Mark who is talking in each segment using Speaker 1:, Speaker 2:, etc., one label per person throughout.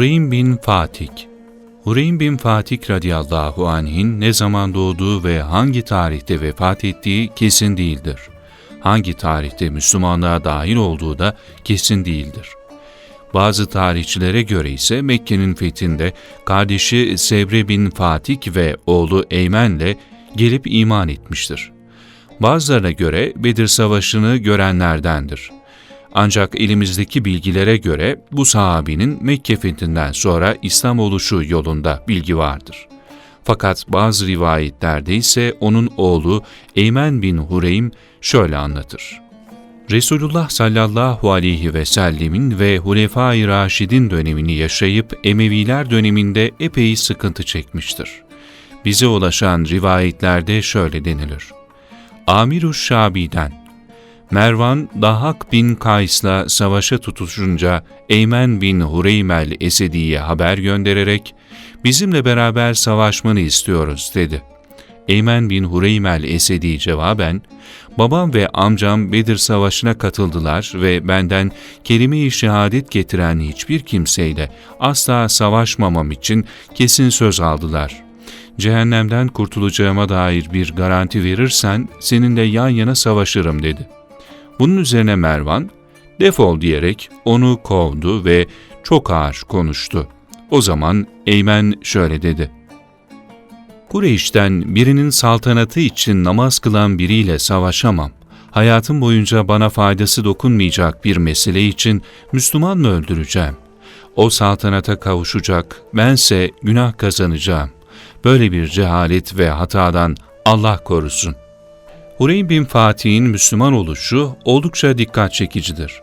Speaker 1: Hureym bin Fatik Hureym bin Fatik radıyallahu anh'in ne zaman doğduğu ve hangi tarihte vefat ettiği kesin değildir. Hangi tarihte Müslümanlığa dahil olduğu da kesin değildir. Bazı tarihçilere göre ise Mekke'nin fethinde kardeşi Sebre bin Fatik ve oğlu Eymen'le gelip iman etmiştir. Bazılarına göre Bedir Savaşı'nı görenlerdendir. Ancak elimizdeki bilgilere göre bu sahabinin Mekke fethinden sonra İslam oluşu yolunda bilgi vardır. Fakat bazı rivayetlerde ise onun oğlu Eymen bin Hureym şöyle anlatır. Resulullah sallallahu aleyhi ve sellemin ve Hulefai Raşidin dönemini yaşayıp Emeviler döneminde epey sıkıntı çekmiştir. Bize ulaşan rivayetlerde şöyle denilir. Amiruş Şabi'den Mervan, Dahak bin Kays'la savaşa tutuşunca Eymen bin Hureymel Esedi'ye haber göndererek bizimle beraber savaşmanı istiyoruz dedi. Eymen bin Hureymel Esedi cevaben, babam ve amcam Bedir Savaşı'na katıldılar ve benden kelime-i şehadet getiren hiçbir kimseyle asla savaşmamam için kesin söz aldılar. Cehennemden kurtulacağıma dair bir garanti verirsen seninle yan yana savaşırım dedi.'' Bunun üzerine Mervan, defol diyerek onu kovdu ve çok ağır konuştu. O zaman Eymen şöyle dedi. Kureyş'ten birinin saltanatı için namaz kılan biriyle savaşamam. Hayatım boyunca bana faydası dokunmayacak bir mesele için Müslüman mı öldüreceğim? O saltanata kavuşacak, bense günah kazanacağım. Böyle bir cehalet ve hatadan Allah korusun.'' Hureyn bin Fatih'in Müslüman oluşu oldukça dikkat çekicidir.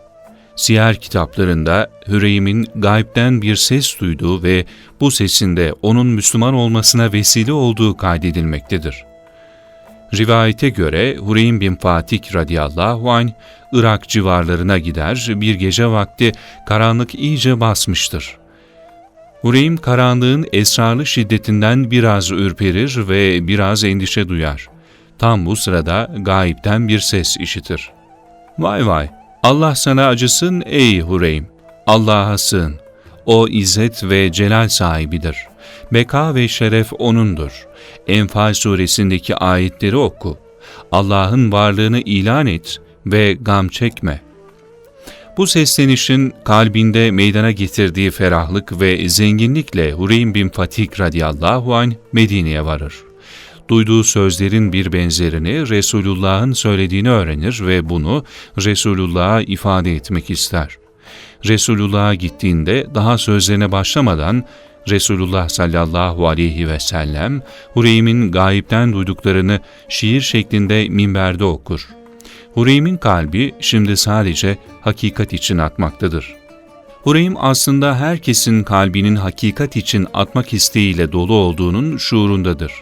Speaker 1: Siyer kitaplarında Hüreym'in gaybden bir ses duyduğu ve bu sesinde onun Müslüman olmasına vesile olduğu kaydedilmektedir. Rivayete göre Hureym bin Fatih radıyallahu anh Irak civarlarına gider, bir gece vakti karanlık iyice basmıştır. Hureym karanlığın esrarlı şiddetinden biraz ürperir ve biraz endişe duyar. Tam bu sırada gayipten bir ses işitir. Vay vay, Allah sana acısın ey Hureym. Allah'a sığın. O izzet ve celal sahibidir. Beka ve şeref O'nundur. Enfal suresindeki ayetleri oku. Allah'ın varlığını ilan et ve gam çekme. Bu seslenişin kalbinde meydana getirdiği ferahlık ve zenginlikle Hureym bin Fatih radıyallahu anh Medine'ye varır duyduğu sözlerin bir benzerini Resulullah'ın söylediğini öğrenir ve bunu Resulullah'a ifade etmek ister. Resulullah'a gittiğinde daha sözlerine başlamadan Resulullah sallallahu aleyhi ve sellem Hureym'in gayipten duyduklarını şiir şeklinde minberde okur. Hureym'in kalbi şimdi sadece hakikat için atmaktadır. Hureym aslında herkesin kalbinin hakikat için atmak isteğiyle dolu olduğunun şuurundadır.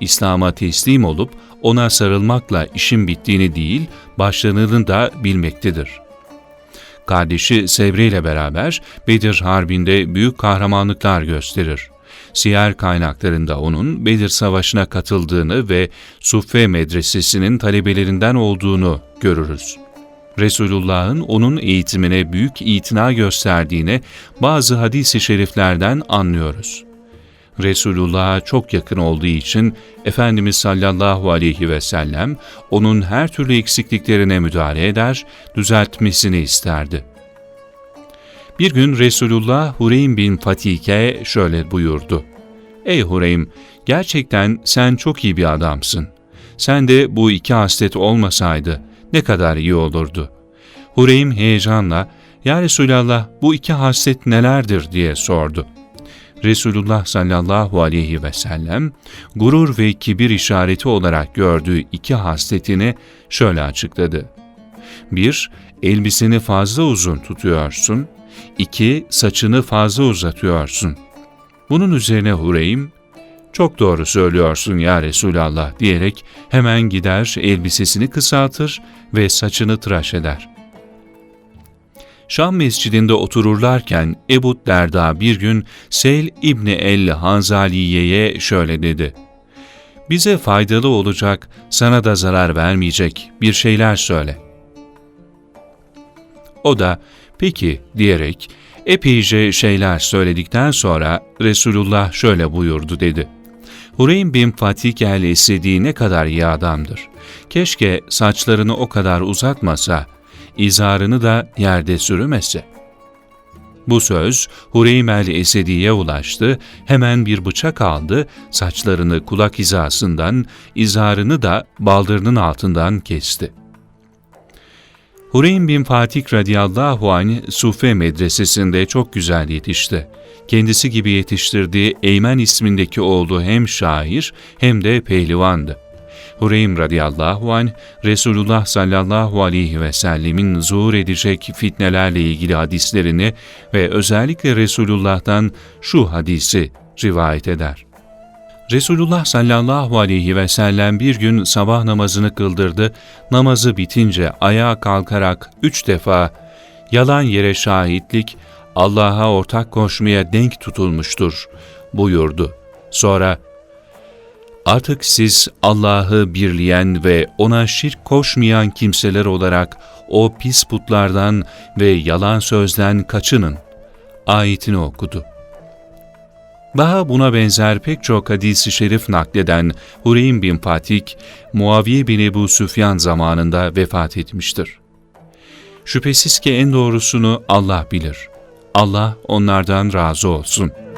Speaker 1: İslam'a teslim olup ona sarılmakla işin bittiğini değil, başlanını da bilmektedir. Kardeşi Sevre ile beraber Bedir Harbi'nde büyük kahramanlıklar gösterir. Siyer kaynaklarında onun Bedir Savaşı'na katıldığını ve Suffe Medresesi'nin talebelerinden olduğunu görürüz. Resulullah'ın onun eğitimine büyük itina gösterdiğine bazı hadis-i şeriflerden anlıyoruz. Resulullah'a çok yakın olduğu için Efendimiz sallallahu aleyhi ve sellem onun her türlü eksikliklerine müdahale eder, düzeltmesini isterdi. Bir gün Resulullah Hureym bin Fatih'e şöyle buyurdu. Ey Hureym, gerçekten sen çok iyi bir adamsın. Sen de bu iki haslet olmasaydı ne kadar iyi olurdu. Hureym heyecanla, Ya Resulallah bu iki haslet nelerdir diye sordu.'' Resulullah sallallahu aleyhi ve sellem gurur ve kibir işareti olarak gördüğü iki hasletini şöyle açıkladı. 1. Elbiseni fazla uzun tutuyorsun. 2. Saçını fazla uzatıyorsun. Bunun üzerine Hureym, çok doğru söylüyorsun ya Resulallah diyerek hemen gider elbisesini kısaltır ve saçını tıraş eder. Şam mescidinde otururlarken Ebu Derda bir gün Seyl İbni El Hanzaliye'ye şöyle dedi. Bize faydalı olacak, sana da zarar vermeyecek bir şeyler söyle. O da, peki diyerek Epeyce şeyler söyledikten sonra Resulullah şöyle buyurdu dedi. Hureym bin Fatih el-Esedi ne kadar iyi adamdır. Keşke saçlarını o kadar uzatmasa, izarını da yerde sürümese. Bu söz Hureym el-Esedi'ye ulaştı, hemen bir bıçak aldı, saçlarını kulak hizasından, izarını da baldırının altından kesti. Hureym bin Fatih radıyallahu anh Sufe medresesinde çok güzel yetişti. Kendisi gibi yetiştirdiği Eymen ismindeki oğlu hem şair hem de pehlivandı. Hureym radıyallahu anh Resulullah sallallahu aleyhi ve sellemin zuhur edecek fitnelerle ilgili hadislerini ve özellikle Resulullah'tan şu hadisi rivayet eder. Resulullah sallallahu aleyhi ve sellem bir gün sabah namazını kıldırdı. Namazı bitince ayağa kalkarak üç defa yalan yere şahitlik Allah'a ortak koşmaya denk tutulmuştur buyurdu. Sonra artık siz Allah'ı birleyen ve ona şirk koşmayan kimseler olarak o pis putlardan ve yalan sözden kaçının ayetini okudu. Daha buna benzer pek çok hadisi şerif nakleden Hureym bin Fatih, Muaviye bin Ebu Süfyan zamanında vefat etmiştir. Şüphesiz ki en doğrusunu Allah bilir. Allah onlardan razı olsun.''